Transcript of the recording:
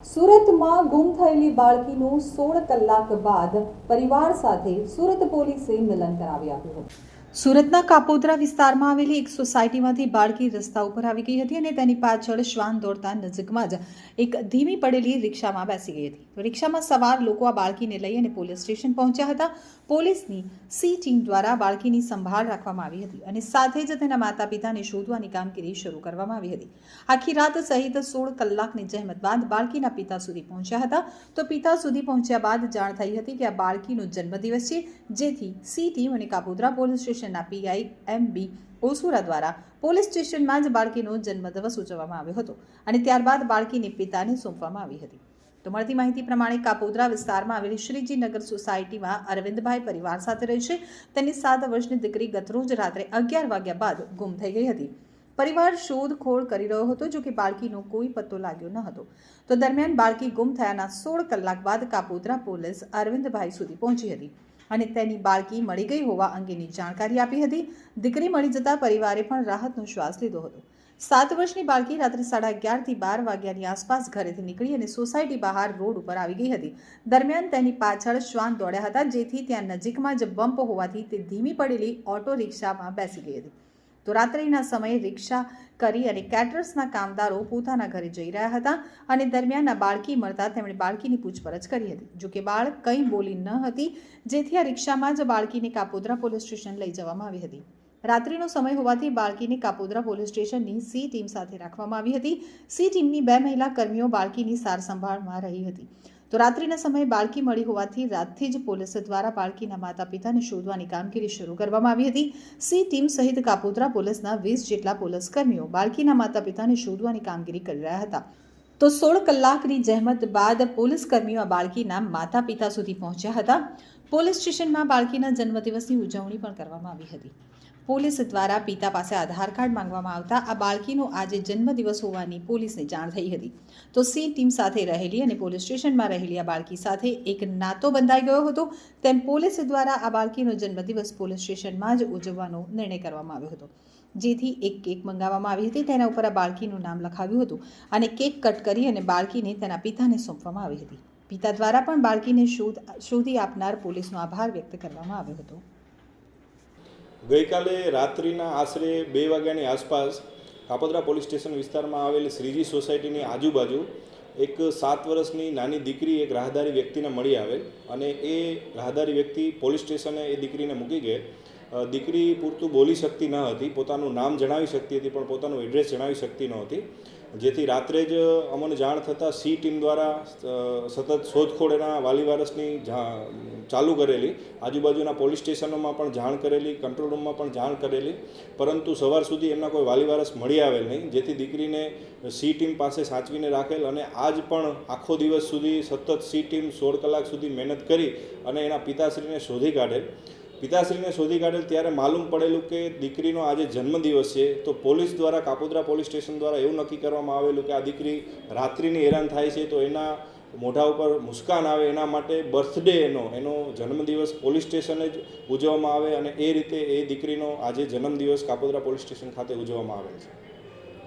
સુરતમાં ગુમ થયેલી બાળકીનું સોળ કલાક બાદ પરિવાર સાથે સુરત પોલીસે મિલન કરાવી આપ્યું હતું. સુરતના કાપોદ્રા વિસ્તારમાં આવેલી એક સોસાયટીમાંથી બાળકી રસ્તા ઉપર આવી ગઈ હતી અને તેની પાછળ શ્વાન દોડતા નજીકમાં જ એક ધીમી પડેલી રિક્ષામાં બેસી ગઈ હતી. રિક્ષામાં સવાર લોકો આ બાળકીને લઈ અને પોલીસ સ્ટેશન પહોંચ્યા હતા. પોલીસની સી ટીમ દ્વારા બાળકીની સંભાળ રાખવામાં આવી હતી અને સાથે જ તેના માતા પિતાને શોધવાની કામગીરી શરૂ કરવામાં આવી હતી. આખી રાત સહિત સોળ કલાકની જહેમત બાદ બાળકીના પિતા સુધી પહોંચ્યા હતા. તો પિતા સુધી પહોંચ્યા બાદ જાણ થઈ હતી કે આ બાળકીનો જન્મદિવસ છે, જેથી સી ટીમ અને કાપોદ્રા પોલીસ સ્ટેશનના પીઆઈ એમ બી ઓસુરા દ્વારા પોલીસ સ્ટેશનમાં જ બાળકીનો જન્મદિવસ ઉજવવામાં આવ્યો હતો અને ત્યારબાદ બાળકીને પિતાને સોંપવામાં આવી હતી. તો મળતી માહિતી પ્રમાણે કાપોદરા વિસ્તારમાં આવેલી શ્રીજી સોસાયટીમાં અરવિંદભાઈ પરિવાર સાથે રહે છે. તેની સાત વર્ષની દીકરી ગતરોજ રાત્રે અગિયાર વાગ્યા બાદ ગુમ થઈ ગઈ હતી. પરિવાર શોધખોળ કરી રહ્યો હતો, જો કે બાળકીનો કોઈ પત્તો લાગ્યો ન હતો. તો દરમિયાન બાળકી ગુમ થયાના સોળ કલાક બાદ કાપોદરા પોલીસ અરવિંદભાઈ સુધી પહોંચી હતી. અને તેની બાળકી મળી ગઈ હોવા અંગેની જાણકારી આપી હતી. દીકરી મળી જતા પરિવારે પણ રાહતનો શ્વાસ લીધો હતો. સાત વર્ષની બાળકી રાત્રે સાડા અગિયારથી બાર વાગ્યાની આસપાસ ઘરેથી નીકળી અને સોસાયટી બહાર રોડ ઉપર આવી ગઈ હતી. દરમિયાન તેની પાછળ શ્વાન દોડ્યા હતા, જેથી ત્યાં નજીકમાં જ બમ્પ હોવાથી તે ધીમી પડેલી ઓટો રિક્ષામાં બેસી ગઈ હતી. તો રાત્રિના સમયે રિક્ષા કરી અને કેટરર્સના કામદારો પોતાના ઘરે જઈ રહ્યા હતા અને દરમિયાન આ બાળકી મળતા તેમણે બાળકીની પૂછપરછ કરી હતી. જોકે બાળ કંઈ બોલી ન હતી, જેથી આ રિક્ષામાં જ બાળકીને કાપોદ્રા પોલીસ સ્ટેશન લઈ જવામાં આવી હતી. રાત્રિનો સમય હોવાથી બાળકીને કાપોદ્રા પોલીસ સ્ટેશનની સી ટીમ સાથે રાખવામાં આવી હતી. સી ટીમની બે મહિલા કર્મીઓ બાળકીની સારસંભાળમાં રહી હતી. તો રાત્રિના સમયે બાળકી મળી હોવાથી રાતથી જ પોલીસ દ્વારા બાળકીના માતા પિતાને શોધવાની કામગીરી શરૂ કરવામાં આવી હતી. સી ટીમ સહિત કાપોદ્રા પોલીસના વીસ જેટલા પોલીસ કર્મીઓ બાળકીના માતા પિતાને શોધવાની કામગીરી કરી રહ્યા હતા. તો સોળ કલાકની જહેમત બાદ પોલીસ કર્મીઓ બાળકીના માતા પિતા સુધી પહોંચ્યા હતા. પોલીસ સ્ટેશનમાં બાળકીના જન્મદિવસની ઉજવણી પણ કરવામાં આવી હતી. પોલીસ દ્વારા પિતા પાસે આધાર કાર્ડ માંગવામાં આવતા આ બાળકીનો આજે જન્મદિવસ હોવાની પોલીસને જાણ થઈ હતી. તો સી ટીમ સાથે રહેલી અને પોલીસ સ્ટેશનમાં રહેલી આ બાળકી સાથે એક નાતો બંધાઈ ગયો હતો. તેમ પોલીસ દ્વારા આ બાળકીનો જન્મદિવસ પોલીસ સ્ટેશનમાં જ ઉજવવાનો નિર્ણય કરવામાં આવ્યો હતો. જેથી એક કેક મંગાવવામાં આવી હતી. તેના ઉપર આ બાળકીનું નામ લખાવ્યું હતું અને કેક કટ કરી અને બાળકીને તેના પિતાને સોંપવામાં આવી હતી. પિતા દ્વારા પણ બાળકીને શોધ, શોધી આપનાર પોલીસનો આભાર વ્યક્ત કરવામાં આવ્યો હતો. ગઈકાલે રાત્રિના આશરે બે વાગ્યાની આસપાસ કાપોદ્રા પોલીસ સ્ટેશન વિસ્તારમાં આવેલી શ્રીજી સોસાયટીની આજુબાજુ એક સાત વર્ષની નાની દીકરી એક રાહદારી વ્યક્તિને મળી આવેલ અને એ રાહદારી વ્યક્તિ પોલીસ સ્ટેશને એ દીકરીને મૂકી ગઈ. દીકરી પૂરતું બોલી શકતી ન હતી, પોતાનું નામ જણાવી શકતી હતી, પણ પોતાનું એડ્રેસ જણાવી શકતી નહોતી જેથી રાત્રે જ અમને જાણ થતાં સી ટીમ દ્વારા સતત શોધખોળ એના વાલી વારસની ચાલુ કરેલી, આજુબાજુના પોલીસ સ્ટેશનોમાં પણ જાણ કરેલી, કંટ્રોલ રૂમમાં પણ જાણ કરેલી, પરંતુ સવાર સુધી એમના કોઈ વાલી વારસ મળી આવેલ નહીં. જેથી દીકરીને સી ટીમ પાસે સાચવીને રાખેલ અને આજ પણ આખો દિવસ સુધી સતત સી ટીમ સોળ કલાક સુધી મહેનત કરી અને એના પિતાશ્રીને શોધી કાઢેલ. પિતાશ્રીને શોધી કાઢેલ ત્યારે માલુમ પડેલું કે દીકરીનો આજે જન્મદિવસ છે. તો પોલીસ દ્વારા, કાપોદ્રા પોલીસ સ્ટેશન દ્વારા એવું નક્કી કરવામાં આવેલું કે આ દીકરી રાત્રિની હેરાન થાય છે. તો એના મોઢા ઉપર મુસ્કાન આવે એના માટે બર્થડે એનો એનો જન્મદિવસ પોલીસ સ્ટેશને જ ઉજવવામાં આવે અને એ રીતે એ દીકરીનો આજે જન્મદિવસ કાપોદ્રા પોલીસ સ્ટેશન ખાતે ઉજવવામાં આવેલ છે.